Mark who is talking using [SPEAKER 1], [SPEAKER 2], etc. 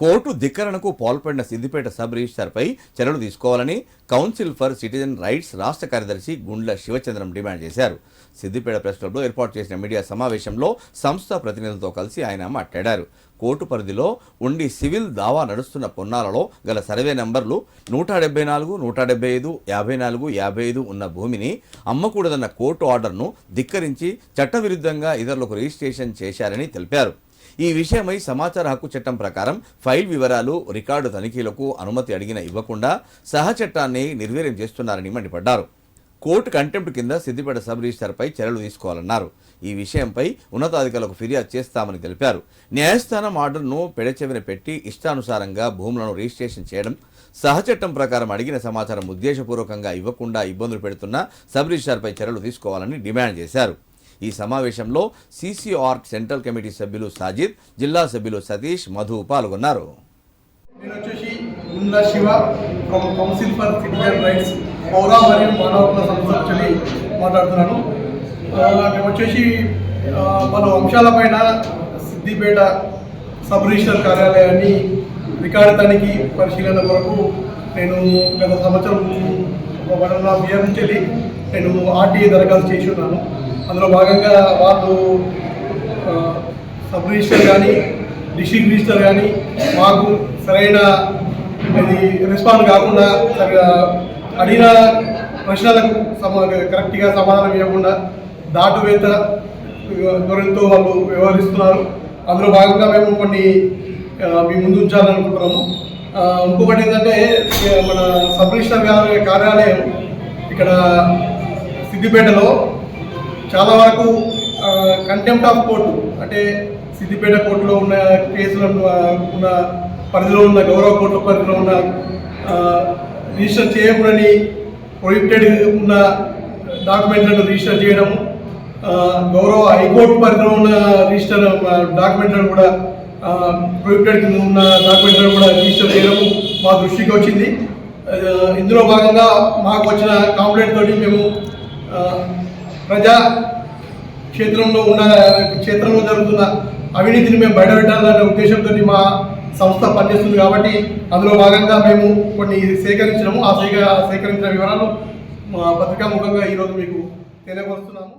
[SPEAKER 1] Court ధిక్కరణకు పాల్పడిన Siddipet sub రిజిస్టార్పై చర్యలు తీసుకోవాలని కౌన్సిల్ ఫర్ సిటిజన్ రైట్స్ రాష్ట్ర కార్యదర్శి గుండ్ల శివచంద్రం డిమాండ్ చేశారు. సిద్దిపేట ప్రెస్ క్లబ్లో ఏర్పాటు చేసిన మీడియా సమావేశంలో సంస్థ ప్రతినిధులతో కలిసి ఆయన మాట్లాడారు. కోర్టు పరిధిలో ఉండి సివిల్ దావా నడుస్తున్న పొన్నాలలో గల సర్వే నెంబర్లు నూట డెబ్బై నాలుగు నూట డెబ్బై ఐదు యాభై నాలుగు యాభై ఐదు ఉన్న భూమిని అమ్మకూడదన్న కోర్టు ఆర్డర్ను ధిక్కరించి చట్టవిరుద్ధంగా ఇతరులకు రిజిస్ట్రేషన్ చేశారని తెలిపారు. ఈ విషయమై సమాచార హక్కు చట్టం ప్రకారం ఫైల్ వివరాలు రికార్డు తనిఖీలకు అనుమతి అడిగిన ఇవ్వకుండా సహ చట్టాన్ని నిర్వీర్యం చేస్తున్నారని మండిపడ్డారు. కోర్టు కంటెంప్ట్ కింద సిద్దిపేట సబ్ రిజిస్టార్పై చర్యలు తీసుకోవాలన్నారు. ఈ విషయంపై ఉన్నతాధికారులకు ఫిర్యాదు చేస్తామని తెలిపారు. న్యాయస్థానం ఆర్డర్ను పెడచెవిన పెట్టి ఇష్టానుసారంగా భూములను రిజిస్ట్రేషన్ చేయడం సహచట్టం ప్రకారం అడిగిన సమాచారం ఉద్దేశపూర్వకంగా ఇవ్వకుండా ఇబ్బందులు పెడుతున్న సబ్ రిజిస్టార్పై చర్యలు తీసుకోవాలని డిమాండ్ చేశారు. ఈ సమావేశంలో సీసీఆర్ సెంట్రల్ కమిటీ సభ్యులు సాజిద్ జిల్లా సభ్యులు సతీష్ మధు పాల్గొన్నారు.
[SPEAKER 2] నేను వచ్చేసి Gundla Shiva from council for citizen rights పౌర మరియు మానవ సంస్థ నుంచి మాట్లాడుతున్నాను. ఆ, మేము వచ్చేసి పలు అంశాలపైన సిద్దిపేట సబ్ రిజిస్టర్ కార్యాలయాన్ని రికార్డు తనిఖీ పరిశీలన కొరకు నేను గత సంవత్సరం ఒక వన్ అండ్ హాఫ్ ఇయర్ నుంచి నేను ఆర్టీఏ దరఖాస్తు చేసి ఉన్నాను. అందులో భాగంగా వాళ్ళు సబ్ రిజిస్టర్ కానీ డిస్ట్రిక్ట్ రిజిస్టర్ కానీ మాకు సరైన ఇది రెస్పాండ్ కాకుండా సరిగా అడిగిన ప్రశ్నలకు సమా కరెక్ట్గా సమాధానం ఇవ్వకుండా దాటువేత ధోరణితో వాళ్ళు వ్యవహరిస్తున్నారు. అందులో భాగంగా మేము కొన్ని మీ ముందు ఉంచాలనుకుంటున్నాము. ఇంకొకటి ఏంటంటే మన సబ్ రిజిస్టర్ గారి కార్యాలయం ఇక్కడ సిద్దిపేటలో చాలా వరకు కంటెంప్ట్ ఆఫ్ కోర్టు అంటే సిద్దిపేట కోర్టులో ఉన్న కేసులను ఉన్న పరిధిలో ఉన్న గౌరవ కోర్టు పరిధిలో ఉన్న రిజిస్టర్ చేయకూడని ప్రొహిబిటెడ్ ఉన్న డాక్యుమెంట్లను రిజిస్టర్ చేయడము గౌరవ హైకోర్టు పరిధిలో ఉన్న రిజిస్టర్ డాక్యుమెంట్లను కూడా ప్రొహిబిటెడ్ కింద ఉన్న డాక్యుమెంట్లను కూడా రిజిస్టర్ చేయడము మా దృష్టికి వచ్చింది. ఇందులో భాగంగా మాకు వచ్చిన కాంప్లైంట్ తోటి మేము ప్రజా క్షేత్రంలో ఉన్న క్షేత్రంలో జరుగుతున్న అవినీతిని మేము బయటపెట్టాలనే ఉద్దేశంతో మా సంస్థ పనిచేస్తుంది కాబట్టి అందులో భాగంగా మేము కొన్ని సేకరించినాము. ఆ సేక సేకరించిన వివరాలు మా ఈరోజు మీకు తెలియపరుస్తున్నాము.